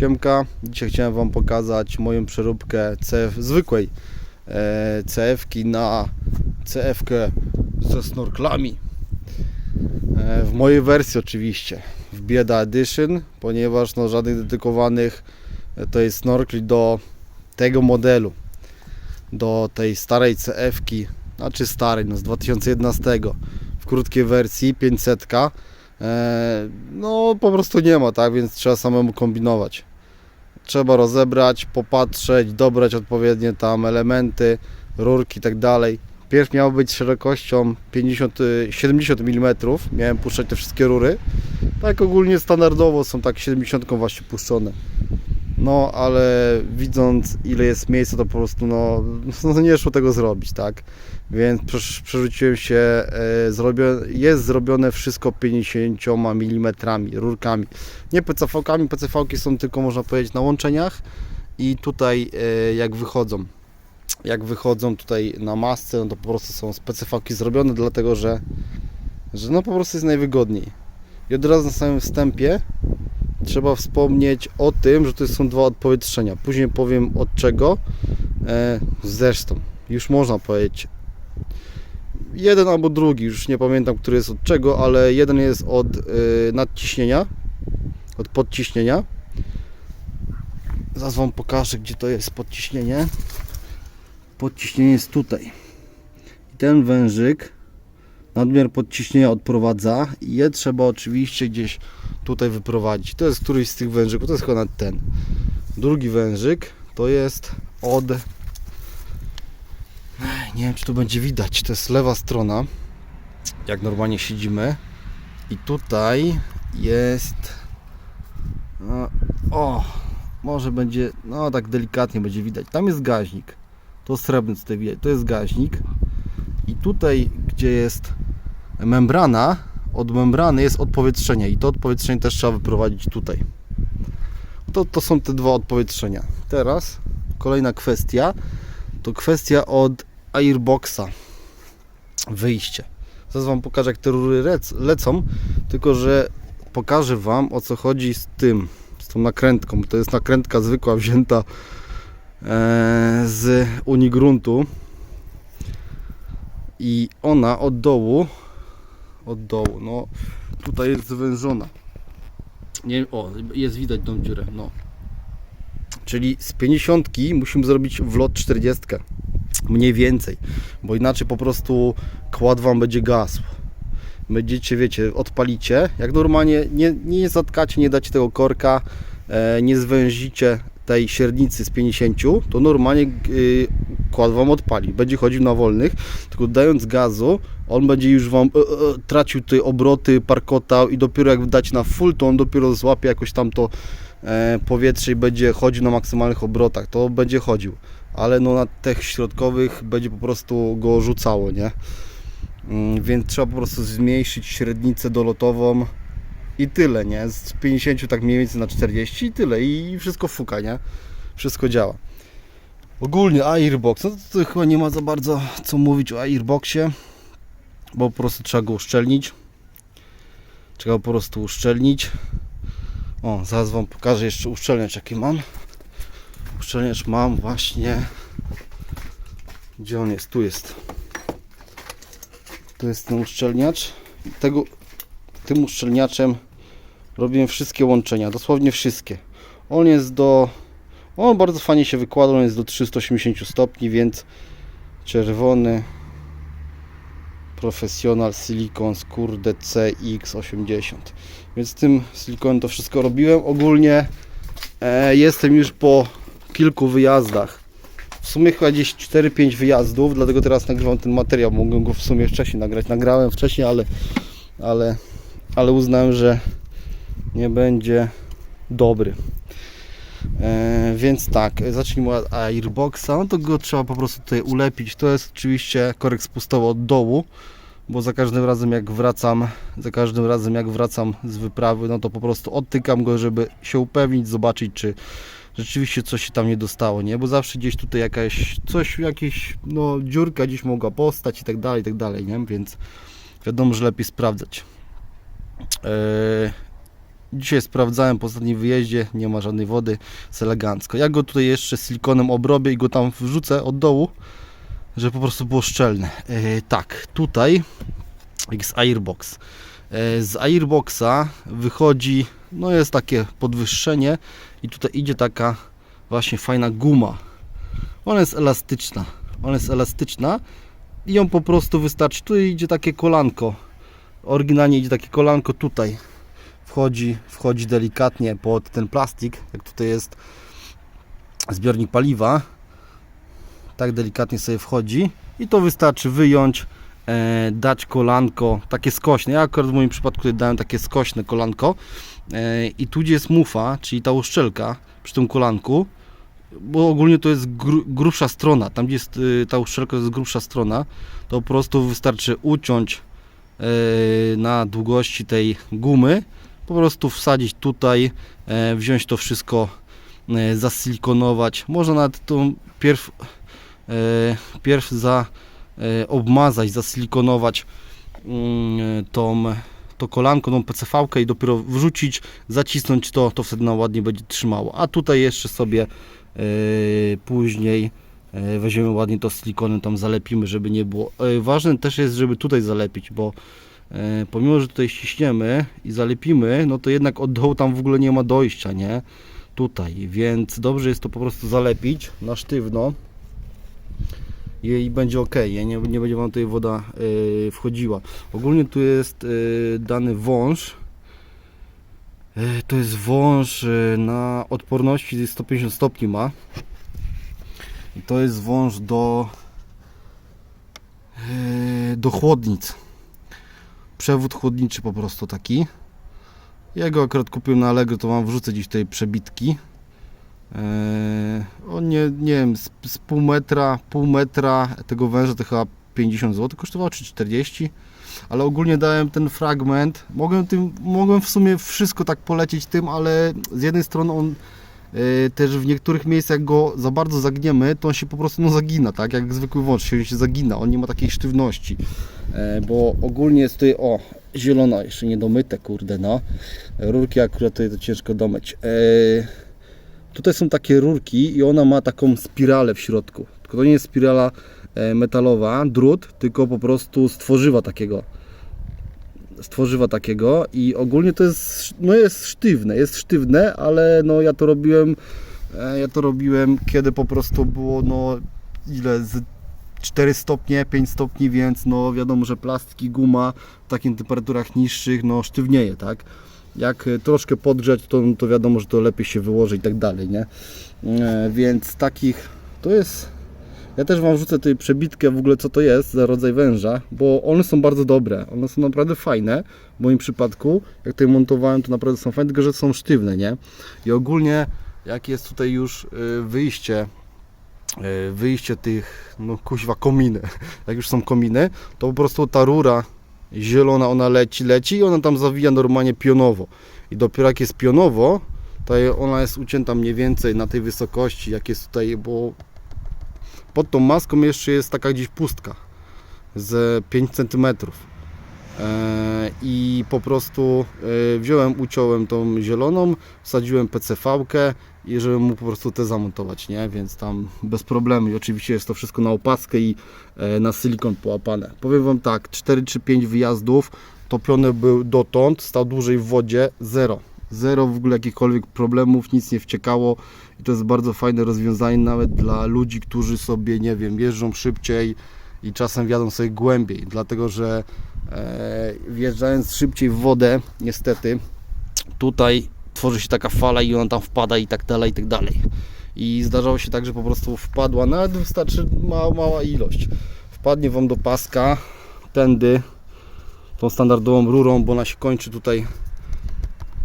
Siemka, dzisiaj chciałem Wam pokazać moją przeróbkę CF, zwykłej e, CF-ki na CF-kę ze snorklami. E, w mojej wersji oczywiście, w Bieda Edition, ponieważ no, żadnych dedykowanych e, to jest snorkli do tego modelu, do tej starej CF-ki, znaczy starej, no z 2011, w krótkiej wersji 500 E, no po prostu nie ma, tak, więc trzeba samemu kombinować. Trzeba rozebrać, popatrzeć, dobrać odpowiednie tam elementy, rurki i tak dalej. Pierw miało być szerokością 50, y, 70 mm, miałem puszczać te wszystkie rury. Tak ogólnie standardowo są tak 70 właśnie puszczone. No, ale widząc ile jest miejsca, to po prostu no, no nie szło tego zrobić, tak? Więc przerzuciłem się, e, jest zrobione wszystko 50 mm rurkami. Nie PCV-kami, PCV-ki są tylko można powiedzieć na łączeniach i tutaj e, jak wychodzą. Jak wychodzą tutaj na masce, no to po prostu są PCV-ki zrobione, dlatego że, że no po prostu jest najwygodniej. I od razu na samym wstępie trzeba wspomnieć o tym, że to są dwa odpowietrzenia. Później powiem od czego. E, zresztą, już można powiedzieć. Jeden albo drugi, już nie pamiętam, który jest od czego, ale jeden jest od e, nadciśnienia, od podciśnienia. Zaraz Wam pokażę, gdzie to jest podciśnienie. Podciśnienie jest tutaj. I ten wężyk nadmiar podciśnienia odprowadza i je trzeba oczywiście gdzieś tutaj wyprowadzić. To jest któryś z tych wężyków, to jest chyba ten. Drugi wężyk to jest od nie wiem czy to będzie widać, to jest lewa strona jak normalnie siedzimy. I tutaj jest no, o, może będzie no tak delikatnie będzie widać, tam jest gaźnik. To srebrny tutaj widać, to jest gaźnik. I tutaj gdzie jest membrana od membrany jest odpowietrzenie i to odpowietrzenie też trzeba wyprowadzić tutaj. To, to są te dwa odpowietrzenia. Teraz kolejna kwestia to kwestia od airboxa wyjście. Zaraz Wam pokażę jak te rury lec- lecą, tylko że pokażę Wam o co chodzi z tym, z tą nakrętką. To jest nakrętka zwykła wzięta e, z Unigruntu i ona od dołu od dołu. No tutaj jest zwężona. Nie, o, jest widać tą dziurę. No. Czyli z 50 musimy zrobić wlot 40. Mniej więcej, bo inaczej po prostu kład wam będzie gasł. Będziecie, wiecie, odpalicie. Jak normalnie nie, nie zatkacie, nie dacie tego korka, e, nie zwęzicie tej średnicy z 50, to normalnie yy, kład wam odpali. Będzie chodził na wolnych, tylko dając gazu, on będzie już wam e, e, tracił te obroty, parkotał i dopiero jak dać na full, to on dopiero złapie jakoś tam to e, powietrze i będzie chodził na maksymalnych obrotach. To będzie chodził, ale no na tych środkowych będzie po prostu go rzucało, nie? Mm, więc trzeba po prostu zmniejszyć średnicę dolotową i tyle, nie? Z 50 tak mniej więcej na 40 i tyle i wszystko fuka, nie? Wszystko działa. Ogólnie Airbox, no to, to chyba nie ma za bardzo co mówić o Airboxie, bo po prostu trzeba go uszczelnić. Trzeba go po prostu uszczelnić. O, zaraz Wam pokażę jeszcze uszczelniacz jaki mam. Uszczelniacz mam właśnie. Gdzie on jest? Tu jest. Tu jest ten uszczelniacz. Tego, tym uszczelniaczem robiłem wszystkie łączenia, dosłownie wszystkie. On jest do. On bardzo fajnie się wykłada, on jest do 380 stopni, więc czerwony Professional Silicon Skurde CX80. Więc tym silikonem to wszystko robiłem. Ogólnie e, jestem już po kilku wyjazdach. W sumie chyba gdzieś 4-5 wyjazdów, dlatego teraz nagrywam ten materiał. Mogłem go w sumie wcześniej nagrać. Nagrałem wcześniej, ale, ale, ale uznałem, że nie będzie dobry. E, więc tak, zacznijmy od airboxa. No to go trzeba po prostu tutaj ulepić. To jest oczywiście korek spustowy od dołu, bo za każdym razem jak wracam, za każdym razem jak wracam z wyprawy, no to po prostu odtykam go, żeby się upewnić, zobaczyć czy rzeczywiście coś się tam nie dostało, nie? Bo zawsze gdzieś tutaj jakaś coś, jakieś no dziurka gdzieś mogła postać i tak dalej, i tak dalej, nie? Więc wiadomo, że lepiej sprawdzać. Dzisiaj sprawdzałem po ostatnim wyjeździe, nie ma żadnej wody, jest elegancko. Ja go tutaj jeszcze silikonem obrobię i go tam wrzucę od dołu, żeby po prostu było szczelne. E, tak, tutaj jest airbox. E, z airboxa wychodzi, no jest takie podwyższenie i tutaj idzie taka właśnie fajna guma. Ona jest elastyczna. Ona jest elastyczna i ją po prostu wystarczy. Tu idzie takie kolanko. Oryginalnie idzie takie kolanko tutaj. Wchodzi, wchodzi delikatnie pod ten plastik, jak tutaj jest zbiornik paliwa. Tak delikatnie sobie wchodzi i to wystarczy wyjąć, e, dać kolanko, takie skośne. Ja akurat w moim przypadku tutaj dałem takie skośne kolanko e, i tu gdzie jest mufa, czyli ta uszczelka przy tym kolanku, bo ogólnie to jest gru, grubsza strona, tam gdzie jest y, ta uszczelka to jest grubsza strona, to po prostu wystarczy uciąć y, na długości tej gumy, po prostu wsadzić tutaj, e, wziąć to wszystko, e, zasilikonować, można nawet tą pierw, e, pierw za, obmazać, zasilikonować mm, tą to kolanko, tą PCV-kę i dopiero wrzucić, zacisnąć to, to wtedy na ładnie będzie trzymało. A tutaj jeszcze sobie e, później e, weźmiemy ładnie to silikonem, tam zalepimy, żeby nie było. E, ważne też jest, żeby tutaj zalepić, bo pomimo, że tutaj ściśniemy i zalepimy, no to jednak od dołu tam w ogóle nie ma dojścia, nie? Tutaj, więc dobrze jest to po prostu zalepić na sztywno i, będzie ok, nie, nie, będzie Wam tutaj woda y, wchodziła. Ogólnie tu jest y, dany wąż. To jest wąż na odporności 150 stopni ma. I to jest wąż do do chłodnic. Przewód chłodniczy po prostu taki. Ja go akurat kupiłem na Allegro, to mam wrzucę gdzieś tutaj przebitki. Eee, on nie, nie wiem, z, z pół metra, pół metra tego węża to chyba 50 zł kosztowało, czy 40 ale ogólnie dałem ten fragment. Mogłem, tym, mogłem w sumie wszystko tak polecieć tym, ale z jednej strony on też w niektórych miejscach go za bardzo zagniemy, to on się po prostu no, zagina, tak jak zwykły wąż się, się zagina, on nie ma takiej sztywności, e, bo ogólnie jest tutaj, o, zielona, jeszcze nie domyte, kurde, no, rurki akurat tutaj to ciężko domyć. E, Tutaj są takie rurki i ona ma taką spiralę w środku. Tylko to nie jest spirala e, metalowa, drut, tylko po prostu stworzywa takiego. Stworzywa takiego i ogólnie to jest, no jest sztywne, jest sztywne, ale no ja to robiłem, e, ja to robiłem kiedy po prostu było no ile z 4 stopnie, 5 stopni, więc no wiadomo, że plastik i guma w takich temperaturach niższych no sztywnieje, tak? jak e, troszkę podgrzać, to, to wiadomo, że to lepiej się wyłoży i tak dalej, nie? E, więc takich to jest. Ja też Wam wrzucę tutaj przebitkę w ogóle co to jest za rodzaj węża, bo one są bardzo dobre, one są naprawdę fajne. W moim przypadku, jak tutaj montowałem, to naprawdę są fajne, tylko że są sztywne, nie? I ogólnie, jak jest tutaj już e, wyjście, e, wyjście tych, no kuźwa, kominy, jak już są kominy, to po prostu ta rura zielona, ona leci, leci i ona tam zawija normalnie pionowo. I dopiero jak jest pionowo, to ona jest ucięta mniej więcej na tej wysokości, jak jest tutaj, bo pod tą maską jeszcze jest taka gdzieś pustka z 5 cm. I po prostu e, wziąłem, uciąłem tą zieloną, wsadziłem PCV-kę i żeby mu po prostu te zamontować, nie? Więc tam bez problemu. I oczywiście jest to wszystko na opaskę i e, na silikon połapane. Powiem Wam tak, 4 czy 5 wyjazdów topiony był dotąd, stał dłużej w wodzie, zero. Zero w ogóle jakichkolwiek problemów, nic nie wciekało i to jest bardzo fajne rozwiązanie nawet dla ludzi, którzy sobie, nie wiem, jeżdżą szybciej i czasem wjadą sobie głębiej, dlatego że e, wjeżdżając szybciej w wodę, niestety, tutaj tworzy się taka fala i ona tam wpada i tak dalej, i tak dalej. I zdarzało się tak, że po prostu wpadła, nawet wystarczy mała, mała ilość. Wpadnie Wam do paska, tędy, tą standardową rurą, bo ona się kończy tutaj,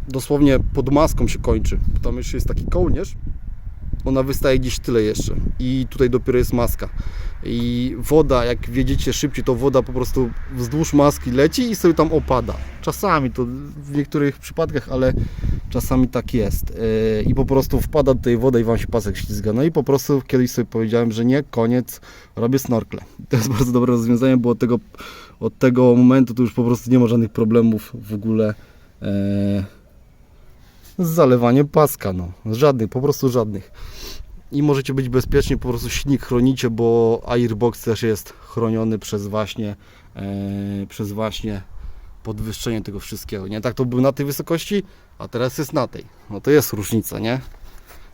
dosłownie pod maską się kończy. Tam jeszcze jest taki kołnierz, ona wystaje gdzieś tyle jeszcze i tutaj dopiero jest maska. I woda, jak wiedziecie szybciej, to woda po prostu wzdłuż maski leci i sobie tam opada. Czasami to w niektórych przypadkach, ale czasami tak jest. Yy, I po prostu wpada do tej wody i Wam się pasek ślizga. No i po prostu kiedyś sobie powiedziałem, że nie, koniec, robię snorkle. To jest bardzo dobre rozwiązanie, bo od tego, od tego momentu to już po prostu nie ma żadnych problemów w ogóle. Yy, zalewanie paska, no. Żadnych, po prostu żadnych. I możecie być bezpieczni, po prostu silnik chronicie, bo airbox też jest chroniony przez właśnie, e, przez właśnie podwyższenie tego wszystkiego, nie? Tak to był na tej wysokości, a teraz jest na tej. No to jest różnica, nie?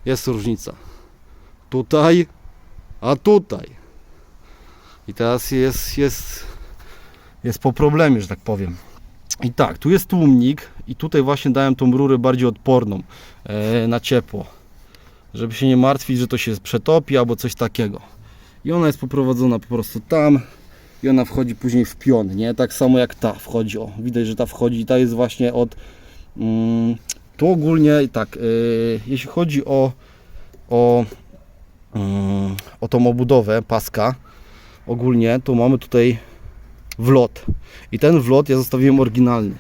Jest różnica. Tutaj, a tutaj. I teraz jest, jest, jest po problemie, że tak powiem. I tak, tu jest tłumnik i tutaj właśnie dałem tą rurę bardziej odporną e, na ciepło. Żeby się nie martwić, że to się przetopi albo coś takiego. I ona jest poprowadzona po prostu tam i ona wchodzi później w pion, nie? Tak samo jak ta wchodzi, o, widać, że ta wchodzi i ta jest właśnie od mm, tu ogólnie tak, yy, jeśli chodzi o o, mm, o tą obudowę paska ogólnie, to mamy tutaj wlot. I ten wlot ja zostawiłem oryginalny.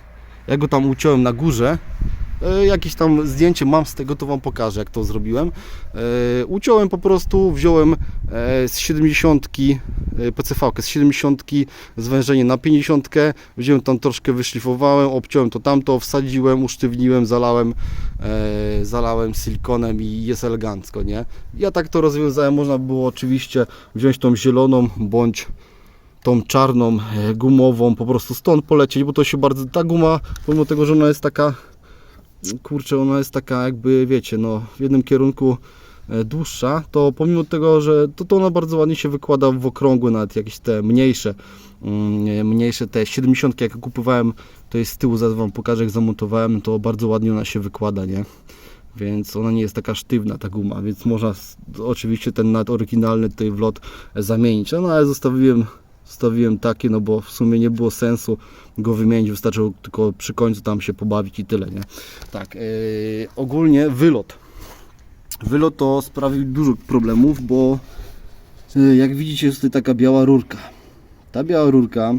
Ja go tam uciąłem na górze. E, Jakieś tam zdjęcie mam z tego, to Wam pokażę, jak to zrobiłem. E, Uciąłem po prostu, wziąłem e, z 70 PCV, z 70 zwężenie na 50, wziąłem tam troszkę wyszlifowałem, obciąłem to tamto, wsadziłem, usztywniłem, zalałem, e, zalałem silikonem i jest elegancko, nie? Ja tak to rozwiązałem, można było oczywiście wziąć tą zieloną bądź tą czarną e, gumową, po prostu stąd polecieć, bo to się bardzo, ta guma, pomimo tego, że ona jest taka kurczę, ona jest taka jakby, wiecie, no w jednym kierunku e, dłuższa, to pomimo tego, że to, to ona bardzo ładnie się wykłada w okrągłe, nawet jakieś te mniejsze, mm, mniejsze te 70 jak kupowałem, to jest z tyłu, zaraz Wam pokażę jak zamontowałem, to bardzo ładnie ona się wykłada, nie? Więc ona nie jest taka sztywna ta guma, więc można oczywiście ten nad oryginalny tutaj wlot e, zamienić, no ale zostawiłem Zostawiłem takie, no bo w sumie nie było sensu go wymienić, wystarczyło tylko przy końcu tam się pobawić i tyle, nie? Tak, yy, ogólnie wylot. Wylot to sprawił dużo problemów, bo yy, jak widzicie jest tutaj taka biała rurka. Ta biała rurka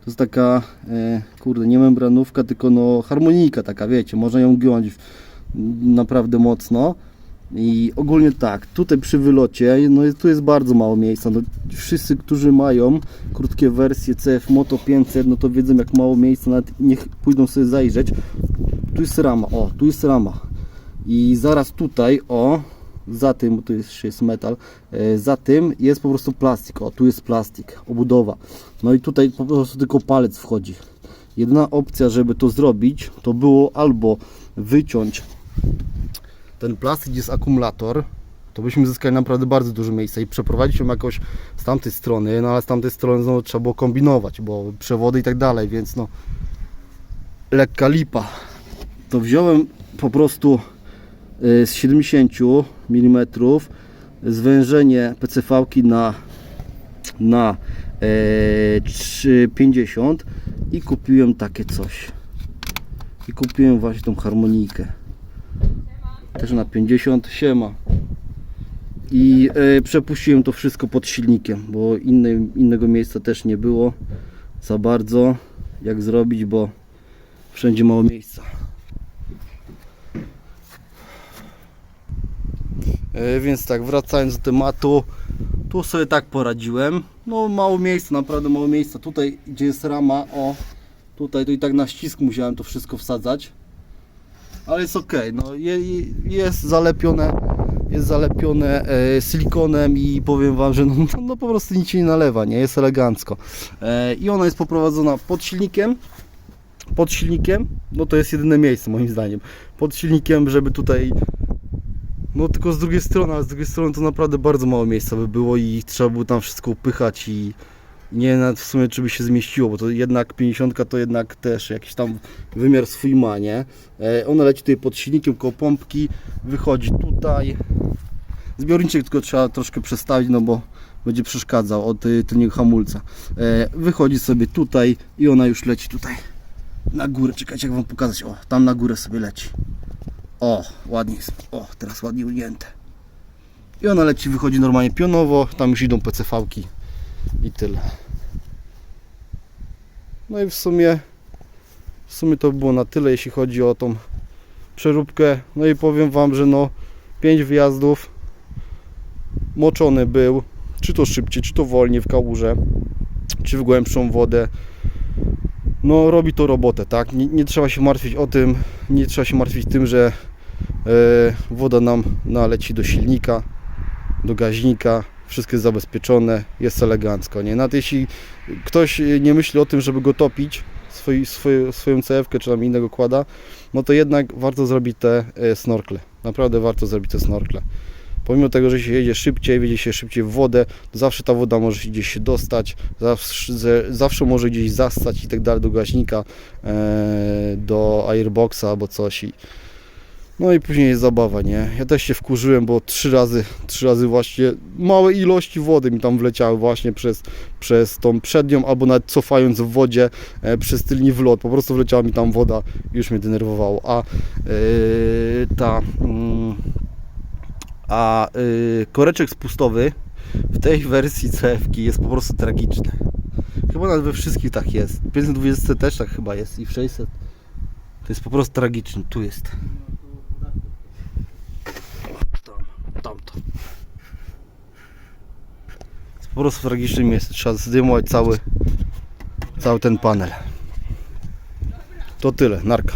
to jest taka, yy, kurde, nie membranówka, tylko no harmonijka taka, wiecie, można ją giąć naprawdę mocno. I ogólnie tak, tutaj przy wylocie, no tu jest bardzo mało miejsca. No, wszyscy, którzy mają krótkie wersje CF Moto 500, no to wiedzą jak mało miejsca, nawet niech pójdą sobie zajrzeć. Tu jest rama, o, tu jest rama. I zaraz tutaj, o, za tym, bo tu jest, jest metal, e, za tym jest po prostu plastik, o, tu jest plastik, obudowa. No i tutaj po prostu tylko palec wchodzi. Jedyna opcja, żeby to zrobić, to było albo wyciąć ten plastik jest akumulator, to byśmy zyskali naprawdę bardzo dużo miejsca i przeprowadzić ją jakoś z tamtej strony, no ale z tamtej strony znowu trzeba było kombinować, bo przewody i tak dalej, więc no lekka lipa. To wziąłem po prostu y, z 70 mm zwężenie PCV-ki na na e, 3,50 i kupiłem takie coś. I kupiłem właśnie tą harmonijkę też na 50 siema. I e, przepuściłem to wszystko pod silnikiem bo innego miejsca też nie było za bardzo. Jak zrobić bo wszędzie mało miejsca. E, więc tak wracając do tematu tu sobie tak poradziłem. No mało miejsca naprawdę mało miejsca. Tutaj gdzie jest rama o tutaj to i tak na ścisk musiałem to wszystko wsadzać ale jest ok, no je, je- jest zalepione, jest zalepione e, silikonem i powiem Wam, że no, no, no po prostu nic się nie nalewa, nie, jest elegancko. E, I ona jest poprowadzona pod silnikiem, pod silnikiem, no to jest jedyne miejsce moim zdaniem, pod silnikiem, żeby tutaj, no tylko z drugiej strony, ale z drugiej strony to naprawdę bardzo mało miejsca by było i trzeba było tam wszystko upychać i nie w sumie czy by się zmieściło, bo to jednak 50 to jednak też jakiś tam wymiar swój ma, nie? E, Ona leci tutaj pod silnikiem koło pompki, wychodzi tutaj. Zbiorniczek tylko trzeba troszkę przestawić, no bo będzie przeszkadzał od y, tylnego hamulca. E, Wychodzi sobie tutaj i ona już leci tutaj na górę. Czekajcie jak Wam pokazać. O, tam na górę sobie leci. O, ładnie jest. O, teraz ładnie ujęte. I ona leci, wychodzi normalnie pionowo, tam już idą PCV-ki i tyle. No i w sumie w sumie to było na tyle, jeśli chodzi o tą przeróbkę. No i powiem Wam, że no 5 wyjazdów moczony był, czy to szybciej, czy to wolniej w kałuże, czy w głębszą wodę. No robi to robotę, tak? Nie, nie trzeba się martwić o tym, nie trzeba się martwić tym, że E, woda nam naleci do silnika, do gaźnika, wszystko jest zabezpieczone, jest elegancko. Nie? Nawet jeśli ktoś e, nie myśli o tym, żeby go topić, swoi, swoją, swoją CF-kę czy tam innego kłada, no to jednak warto zrobić te e, snorkle. Naprawdę warto zrobić te snorkle. Pomimo tego, że się jedzie szybciej, wiedzie się szybciej w wodę, zawsze ta woda może się gdzieś dostać, zawsze, zawsze może gdzieś zastać i tak dalej do gaźnika, e, do airboxa albo coś. I, no i później jest zabawa, nie? Ja też się wkurzyłem, bo trzy razy, trzy razy właśnie małe ilości wody mi tam wleciały właśnie przez, przez tą przednią, albo nawet cofając w wodzie e, przez tylni wlot. Po prostu wleciała mi tam woda i już mnie denerwowało. A e, ta... Mm, a y, koreczek spustowy w tej wersji CF-ki jest po prostu tragiczny. Chyba nawet we wszystkich tak jest. W 520 też tak chyba jest i w 600. To jest po prostu tragiczny. Tu jest. Tam, tamto. Jest po prostu w tragicznym miejscu. Trzeba zdejmować cały, cały ten panel. To tyle. Narka.